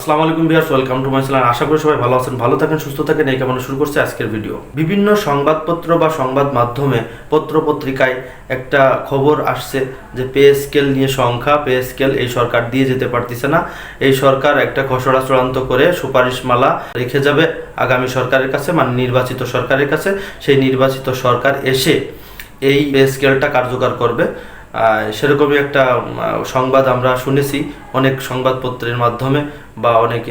আসসালামু আলাইকুম বিয়ার্স ওয়েলকাম টু মাই চ্যানেল। আশা করি সবাই ভালো আছেন, ভালো থাকেন, সুস্থ থাকেন। এই কেমন শুরু করছে আজকের ভিডিও। বিভিন্ন সংবাদপত্র বা সংবাদ মাধ্যমে পত্র পত্রিকায় একটা খবর আসছে যে পে স্কেল নিয়ে সংখ্যা, পে স্কেল এই সরকার দিয়ে যেতে পারতেছে না। এই সরকার একটা খসড়া চূড়ান্ত করে সুপারিশমালা রেখে যাবে আগামী সরকারের কাছে মানে নির্বাচিত সরকারের কাছে। সেই নির্বাচিত সরকার এসে এই পে স্কেলটা কার্যকর করবে। সেরকমই একটা সংবাদ আমরা শুনেছি, অনেক সংবাদপত্রের মাধ্যমে বা অনেক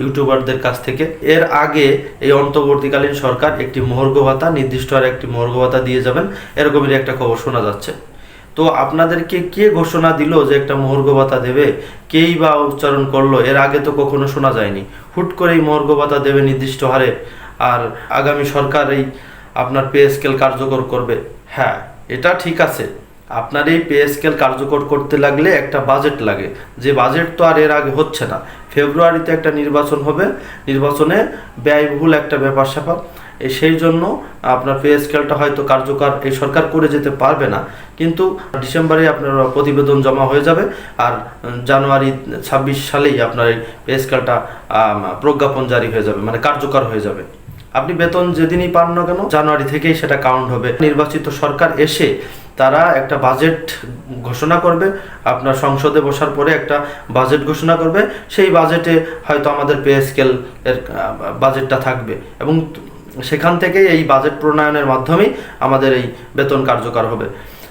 ইউটিউবারদের কাছ থেকে। এর আগে এই অন্তর্বর্তীকালীন সরকার একটি মহর্ঘ ভাতা নির্দিষ্ট আর একটি মহর্ঘ ভাতা দিয়ে যাবেন এরকমেরই একটা খবর শোনা যাচ্ছে। তো আপনাদেরকে কে ঘোষণা দিল যে একটা মহর্ঘ ভাতা দেবে? কেই বা উচ্চারণ করল? এর আগে তো কখনো শোনা যায়নি। হুট করেই মহর্ঘ ভাতা দেবে নির্দিষ্ট হারে। আর আগামী সরকার এই আপনার পে স্কেল কার্যকর করবে। হ্যাঁ এটা ঠিক আছে। আপনার এই পে স্কেল কার্যকর করতে লাগলে একটা বাজেট লাগে। যে বাজেট তো আর এর আগে হচ্ছে না। ফেব্রুয়ারিতে একটা নির্বাচন হবে। নির্বাচনে ব্যয়বহুল একটা ব্যাপার স্যাপার। সেই জন্য আপনার পে স্কেলটা হয়তো কার্যকর এই সরকার করে যেতে পারবে না। কিন্তু ডিসেম্বরে আপনার প্রতিবেদন জমা হয়ে যাবে। আর জানুয়ারি, ছাব্বিশ সালেই আপনার এই পে স্কেলটা প্রজ্ঞাপন জারি হয়ে যাবে। মানে কার্যকর হয়ে যাবে। আপনি বেতন যেদিনই পান না কেন, জানুয়ারি থেকেই সেটা কাউন্ট হবে। নির্বাচিত সরকার এসে তারা একটা বাজেট ঘোষণা করবে, আপনার সংসদে বসার পরে একটা বাজেট ঘোষণা করবে, সেই বাজেটে হয়তো আমাদের পে স্কেল এর বাজেটটা থাকবে। এবং সেখান থেকেই এই বাজেট প্রণয়নের মাধ্যমেই আমাদের এই বেতন কার্যকর হবে।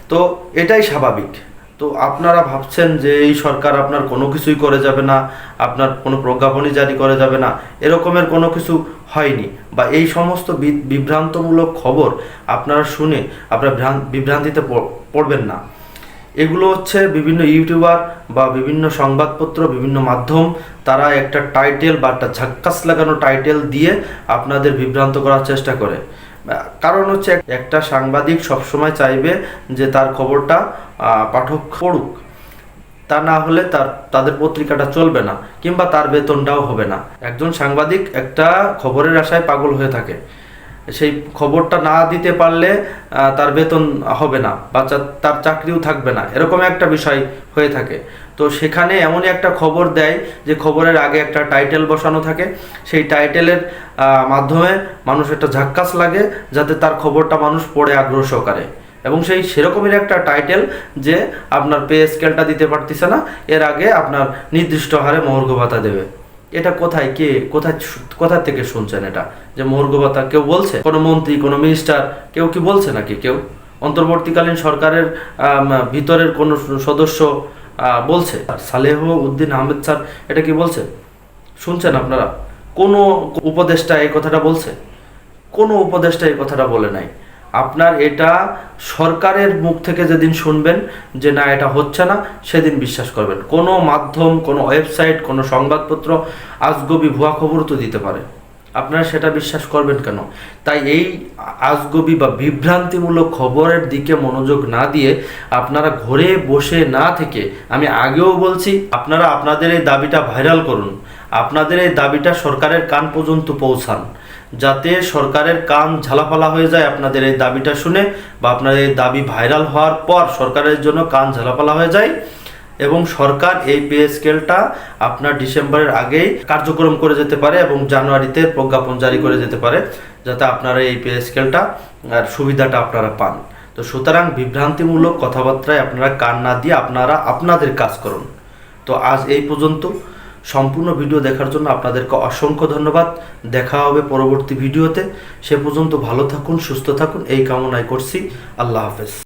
তো এটাই স্বাভাবিক। তো আপনারা ভাবছেন যে এই সরকার আপনার কোনো কিছুই করে যাবে না, আপনার কোনো প্রজ্ঞাপনই জারি করে যাবে না, এরকমের কোনো কিছু হয়নি। বা এই সমস্ত বিভ্রান্তমূলক খবর আপনারা শুনে আপনারা ভ্রান- বিভ্রান্তিতে পড়বেন না। এগুলো হচ্ছে বিভিন্ন ইউটিউবার বা বিভিন্ন সংবাদপত্র, বিভিন্ন মাধ্যম, তারা একটা টাইটেল বা একটা ঝাক্কাস লাগানো টাইটেল দিয়ে আপনাদের বিভ্রান্ত করার চেষ্টা করে। কারণ হচ্ছে একটা সাংবাদিক সবসময় চাইবে যে তার খবরটা পাঠক পড়ুক। তা না হলে তার, তাদের পত্রিকাটা চলবে না, কিংবা তার বেতনটাও হবে না। একজন সাংবাদিক একটা খবরের আশায় পাগল হয়ে থাকে। সেই খবরটা না দিতে পারলে তার বেতন হবে না, বা তার চাকরিও থাকবে না। এরকম একটা বিষয় হয়ে থাকে। তো সেখানে এমনই একটা খবর দেয় যে খবরের আগে একটা টাইটেল বসানো থাকে। সেই টাইটেলের মাধ্যমে মানুষ একটা ঝাক্কাস লাগে যাতে তার খবরটা মানুষ পড়ে আগ্রহ সহকারে। এবং সেই সেরকমই একটা টাইটেল যে আপনার পে স্কেলটা দিতে পারতেছে না, এর আগে আপনার নির্দিষ্ট হারে মহর্ঘ ভাতা দেবে। এটা কোথায়, কে, কোথায় কোথা থেকে শুনছেন এটা? যে মহর্ঘ ভাতা কেউ বলছে? কোনো মন্ত্রী, কোনো মিনিস্টার, কেউ কি বলছে নাকি কেউ? অন্তর্বর্তীকালীন সরকারের ভিতরের কোনো সদস্য বলছে। সালেহ উদ্দিন আহমেদ স্যার এটা কি বলছে? শুনছেন আপনারা? কোনো উপদেষ্টা এই কথাটা বলছে? কোনো উপদেষ্টা এই কথাটা বলে নাই। আপনার এটা সরকারের মুখ থেকে যেদিন শুনবেন যে না, এটা হচ্ছে না, সেদিন বিশ্বাস করবেন। কোনো মাধ্যম, কোনো ওয়েবসাইট, কোনো সংবাদপত্র আজগবি ভুয়া খবর তো দিতে পারে। আপনারা সেটা বিশ্বাস করবেন কেন? তাই এই আজগবি বা বিভ্রান্তিমূলক খবরের দিকে মনোযোগ না দিয়ে আপনারা ঘরে বসে না থেকে, আমি আগেও বলছি, আপনারা আপনাদের এই দাবিটা ভাইরাল করুন। আপনাদের এই দাবিটা সরকারের কান পর্যন্ত পৌঁছান। যাতে সরকারের কান ঝালাপালা হয়ে যায় আপনাদের এই দাবিটা শুনে বা আপনাদের এই দাবি ভাইরাল হওয়ার পর সরকারের জন্য কান ঝালাপালা হয়ে যায়। এবং সরকার এই পে স্কেলটা আপনার ডিসেম্বরের আগেই কার্যক্রম করে যেতে পারে এবং জানুয়ারিতে প্রজ্ঞাপন জারি করে যেতে পারে, যাতে আপনারা এই পে স্কেলটা আর সুবিধাটা আপনারা পান। তো সুতরাং বিভ্রান্তিমূলক কথাবার্তায় আপনারা কান না দিয়ে আপনারা আপনাদের কাজ করুন। তো আজ এই পর্যন্ত। সম্পূর্ণ ভিডিও দেখার জন্য আপনাদেরকে অসংখ্য ধন্যবাদ। দেখা হবে পরবর্তী ভিডিওতে। সে পর্যন্ত ভালো থাকুন, সুস্থ থাকুন। এই কামনায় করছি। আল্লাহ হাফেজ।